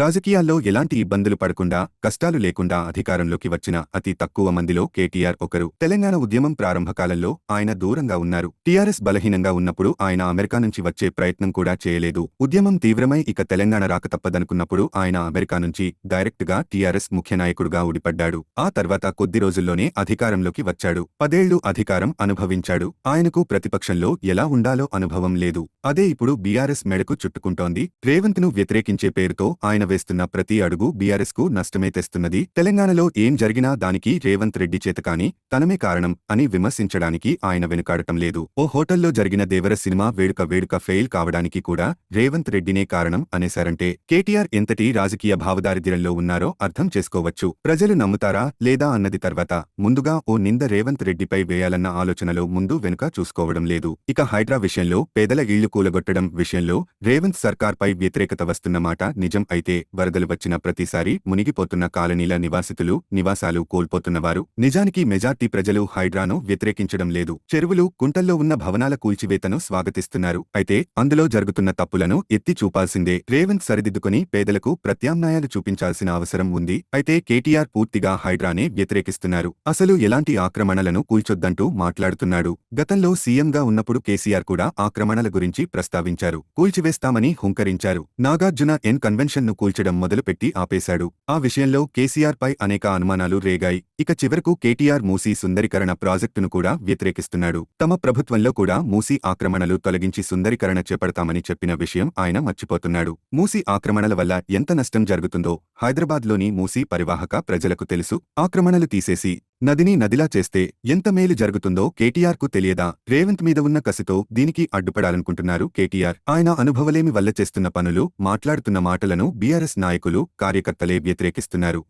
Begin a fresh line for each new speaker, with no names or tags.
రాజకీయాల్లో ఎలాంటి ఇబ్బందులు పడకుండా కష్టాలు లేకుండా అధికారంలోకి వచ్చిన అతి తక్కువ మందిలో కేటీఆర్ ఒకరు. తెలంగాణ ఉద్యమం ప్రారంభకాలంలో ఆయన దూరంగా ఉన్నారు. టీఆర్ఎస్ బలహీనంగా ఉన్నప్పుడు ఆయన అమెరికా నుంచి వచ్చే ప్రయత్నం కూడా చేయలేదు. ఉద్యమం తీవ్రమై ఇక తెలంగాణ రాక తప్పదనుకున్నప్పుడు ఆయన అమెరికా నుంచి డైరెక్ట్గా టీఆర్ఎస్ ముఖ్య నాయకుడుగా ఊడిపడ్డాడు. ఆ తర్వాత కొద్ది రోజుల్లోనే అధికారంలోకి వచ్చాడు. పదేళ్ళు అధికారం అనుభవించాడు. ఆయనకు ప్రతిపక్షంలో ఎలా ఉండాలో అనుభవం లేదు. అదే ఇప్పుడు బీఆర్ఎస్ మెడకు చుట్టుకుంటోంది. రేవంత్ను వ్యతిరేకించే పేరుతో ఆయన వేస్తున్న ప్రతి అడుగు బీఆర్ఎస్కు నష్టమే తెస్తున్నది. తెలంగాణలో ఏం జరిగినా దానికి రేవంత్ రెడ్డి చేతకాని తనమే కారణం అని విమర్శించడానికి ఆయన వెనుకాడటం లేదు. ఓ హోటల్లో జరిగిన దేవర సినిమా వేడుక వేడుక ఫెయిల్ కావడానికి కూడా రేవంత్ రెడ్డినే కారణం అనేశారంటే కేటీఆర్ ఎంతటి రాజకీయ భావదారిద్ర్యంలో ఉన్నారో అర్థం చేసుకోవచ్చు. ప్రజలు నమ్ముతారా లేదా అన్నది తర్వాత. ముందుగా ఓ నింద రేవంత్ రెడ్డిపై వేయాలన్న ఆలోచనలో ముందు వెనుక చూసుకోవడం లేదు. ఇక హైడ్రా విషయంలో పేదల ఇళ్ళు కూలగొట్టడం విషయంలో రేవంత్ సర్కార్పై వ్యతిరేకత వస్తున్న మాట నిజం అయితే వరదలు వచ్చిన ప్రతిసారి మునిగిపోతున్న కాలనీల నివాసితులు నివాసాలు కోల్పోతున్నవారు. నిజానికి మెజార్టీ ప్రజలు హైడ్రాను వ్యతిరేకించడం లేదు. చెరువులు కుంటల్లో ఉన్న భవనాల కూల్చివేతను స్వాగతిస్తున్నారు. అయితే అందులో జరుగుతున్న తప్పులను ఎత్తి చూపాల్సిందే. రేవంత్ సరిదిద్దుకుని పేదలకు ప్రత్యామ్నాయాలు చూపించాల్సిన అవసరం ఉంది. అయితే కేటీఆర్ పూర్తిగా హైడ్రానే వ్యతిరేకిస్తున్నారు. అసలు ఎలాంటి ఆక్రమణలను కూల్చొద్దంటూ మాట్లాడుతున్నాడు. గతంలో సీఎంగా ఉన్నప్పుడు కేసీఆర్ కూడా ఆక్రమణల గురించి ప్రస్తావించారు. కూల్చివేస్తామని హుంకరించారు. నాగార్జున ఎన్ కన్వెన్షన్ను కూల్చడం మొదలుపెట్టి ఆపేశాడు. ఆ విషయంలో కేసీఆర్ పై అనేక అనుమానాలు రేగాయి. ఇక చివరకు కేటీఆర్ మూసీ సుందరీకరణ ప్రాజెక్టును కూడా వ్యతిరేకిస్తున్నాడు. తమ ప్రభుత్వంలో కూడా మూసీ ఆక్రమణలు తొలగించి సుందరీకరణ చేపడతామని చెప్పిన విషయం ఆయన మర్చిపోతున్నాడు. మూసీ ఆక్రమణల వల్ల ఎంత నష్టం జరుగుతుందో హైదరాబాద్లోని మూసీ పరివాహక ప్రజలకు తెలుసు. ఆక్రమణలు తీసేసి నదిని నదిలా చేస్తే ఎంత మేలు జరుగుతుందో కేటీఆర్కు తెలియదా? రేవంత్ మీద ఉన్న కసితో దీనికి అడ్డుపడాలనుకుంటున్నారు కేటీఆర్. ఆయన అనుభవలేమి వల్ల చేస్తున్న పనులు మాట్లాడుతున్న మాటలను బీఆర్ఎస్ నాయకులు కార్యకర్తలే వ్యతిరేకిస్తున్నారు.